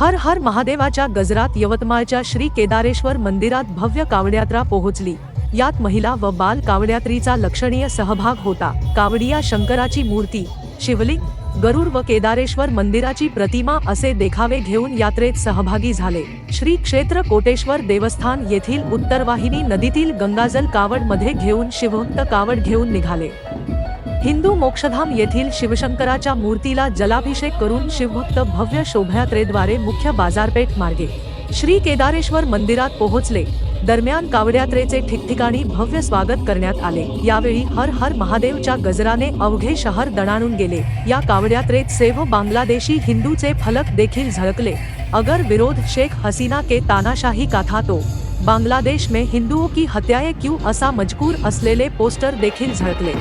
हर हर महादेवाच्या गजरात यवतमाळच्या श्री केदारेश्वर मंदिरात भव्य कावडयात्रा पोहोचली. यात महिला व बाल कावडयात्रीचा लक्षणीय सहभाग होता. कावडिया शंकराची मूर्ती शिवलिंग गरुड व केदारेश्वर मंदिराची प्रतिमा असे देखावे घेऊन यात्रेत सहभागी झाले. श्री क्षेत्र कोटेश्वर देवस्थान येथील उत्तरवाहिनी नदीतील गंगाजल कावडमध्ये घेऊन शिवभक्त कावड घेऊन निघाले. हिंदू मोक्षधाम येथील शिवशंकराच्या मूर्तीला जलाभिषेक करून शिवभक्त भव्य शोभायात्रेद्वारे मुख्य बाजारपेठ मार्गे श्री केदारेश्वर मंदिरात पोहोचले. दरम्यान कावड्यात्रेचे ठिकठिकाणी भव्य स्वागत करण्यात आले. यावेळी हर हर महादेवच्या गजराने अवघे शहर दणाणून गेले. या कावड्यात्रेत सेव बांगलादेशी हिंदूचे फलक देखील झळकले. अगर विरोध शेख हसीना के तानाशाही का था तो. बांगलादेश में हिंदुओं की हत्याएं क्यों असा मजकूर असलेले पोस्टर देखील झळकले.